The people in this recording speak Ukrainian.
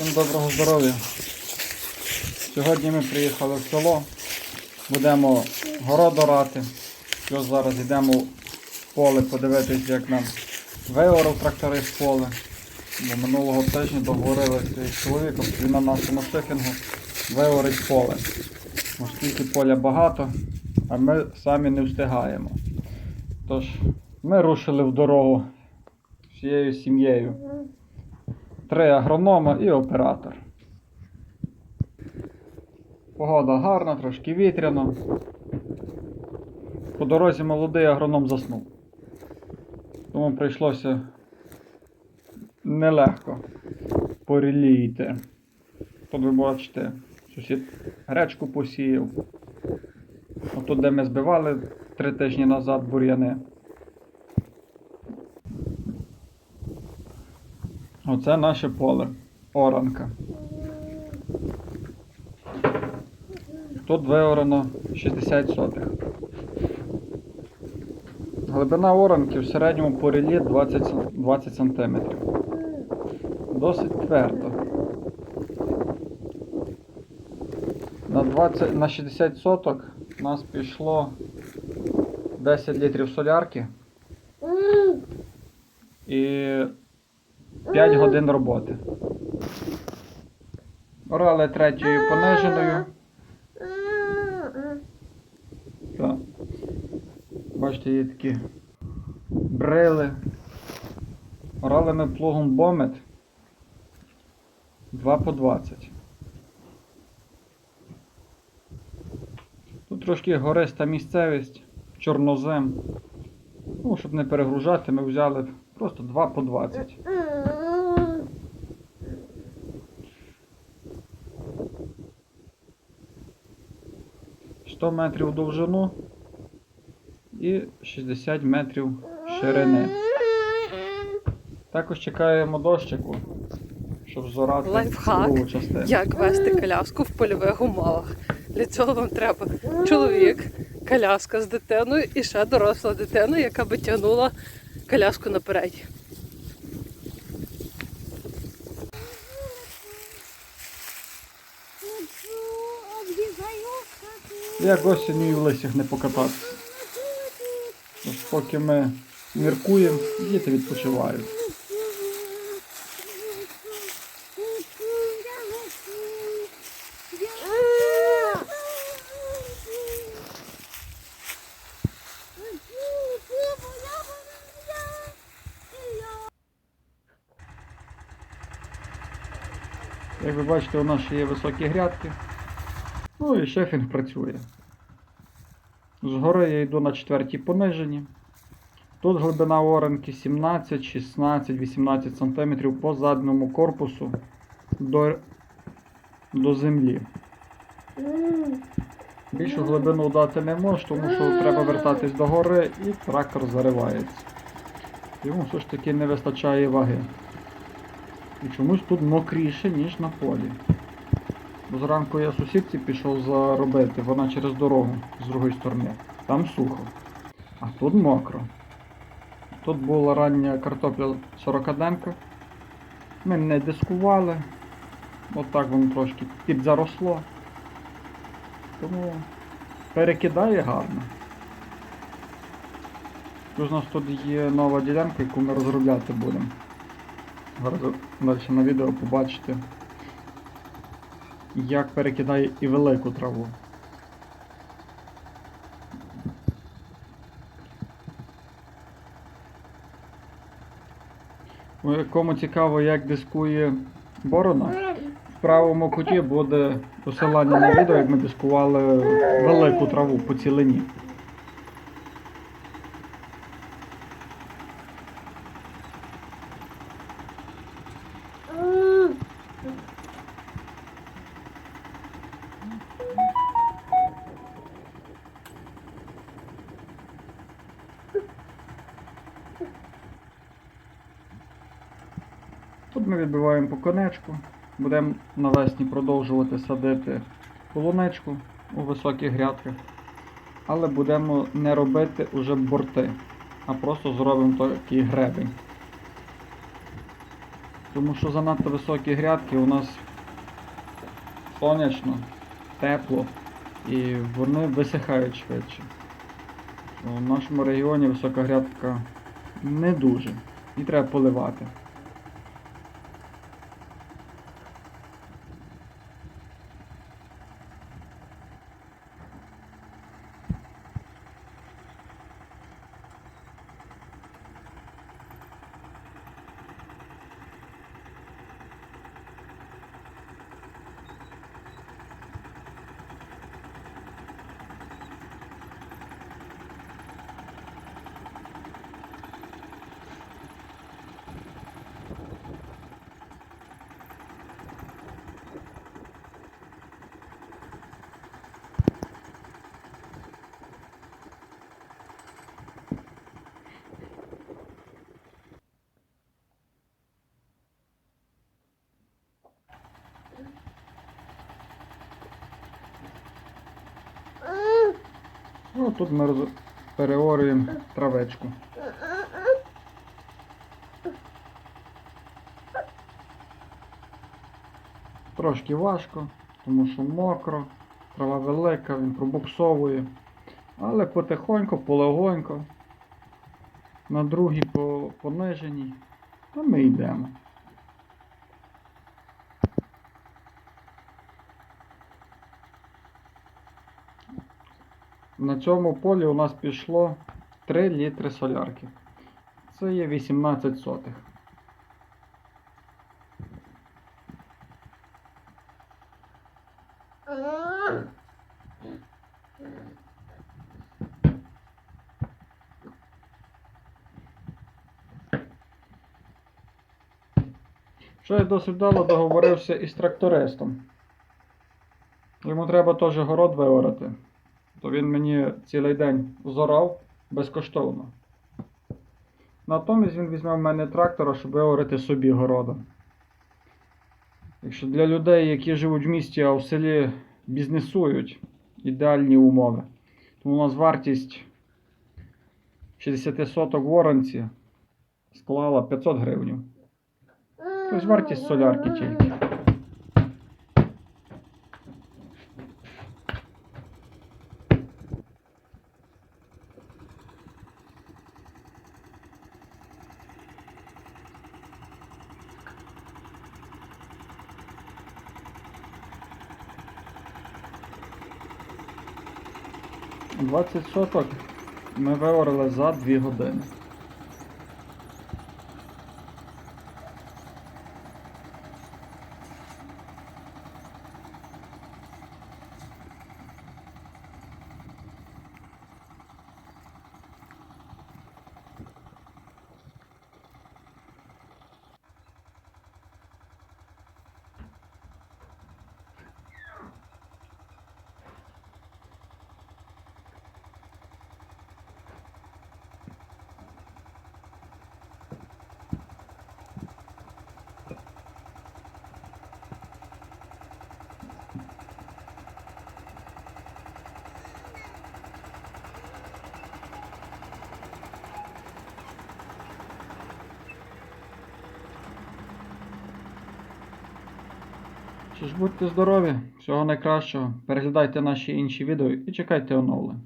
Всім доброго здоров'я. Сьогодні ми приїхали в село. Будемо город орати. Ось зараз йдемо в поле подивитись, як нам виорав тракторист поле. Бо минулого тижня договорилися із чоловіком, що він на нашому шифінгу виорить поле. Оскільки поля багато, а ми самі не встигаємо. Тож ми рушили в дорогу всією сім'єю три агронома і оператор. Погода гарна, трошки вітряно. По дорозі молодий агроном заснув. Тому прийшлося нелегко поріліти. Тут ви бачите, сусід гречку посіяв. Отут, де ми збивали три тижні назад бур'яни. Оце наше поле. Оранка. Тут виорано 60 сотих. Глибина оранки в середньому по рілі 20, см- 20 см. Досить твердо. На, 20, на 60 соток у нас пішло 10 літрів солярки і 5 годин роботи. Орали третьою пониженою. Так. Бачите, є такі брили. Орали ми плугом бомет 2 по 20. Тут трошки гориста місцевість, чорнозем. Ну, щоб не перегружати, ми взяли просто 2 по 20. – 100 метрів у довжину і 60 метрів ширини. Також чекаємо дощику, щоб зорати Лайфхак. другу частину. Як вести коляску в польових умовах. Для цього вам треба чоловік, коляска з дитиною і ще доросла дитина, яка би тягнула коляску наперед. Як осінню і в лисях не покататися. Поки ми міркуємо, діти відпочивають. Як ви бачите, у нас ще є високі грядки. Ну і шефінг працює. Згори я йду на четвертій пониженні. Тут глибина оранки 17, 16, 18 см по задньому корпусу до, до землі. Більшу глибину дати не можу, тому що треба вертатись до гори і трактор заривається. Йому все ж таки не вистачає ваги. І чомусь тут мокріше, ніж на полі. Бо зранку я сусідці пішов заробити, вона через дорогу з другої сторони. Там сухо. А тут мокро. Тут була рання картопля 40 денка. Ми не дискували. Отак воно трошки підзаросло. Тому перекидає гарно. Плюс у нас тут є нова ділянка, яку ми розробляти будемо. Далі на відео побачите, як перекидає і велику траву. Ну, Кому цікаво, як дискує борона, в правому куті буде посилання на відео, як ми дискували велику траву по цілині. Ми відбиваємо по конечку. Будемо навесні продовжувати садити полуничку у високих грядках. Але будемо не робити уже борти, а просто зробимо такий гребень. Тому що занадто високі грядки у нас сонячно, тепло і вони висихають швидше. У нашому регіоні висока грядка не дуже. І треба поливати. Ну, тут ми роз... переорюємо травечку. Трошки важко, тому що мокро, трава велика, він пробуксовує. Але потихоньку, полегонько, на другій по пониженій, то ми йдемо. На цьому полі у нас пішло 3 літри солярки. Це є 18 сотих. Що я досить вдало договорився із трактористом. Йому треба теж город виорати. То він мені цілий день зорав безкоштовно. Натомість він візьме в мене трактора, щоб виорити собі города. Якщо для людей, які живуть в місті, а в селі бізнесують, ідеальні умови. Тому у нас вартість 60 соток в оранці склала 500 гривень. Тобто вартість солярки тільки. Двадцять соток ми виорали за 2 години. Що ж, будьте здорові, всього найкращого. Переглядайте наші інші відео і чекайте оновлень.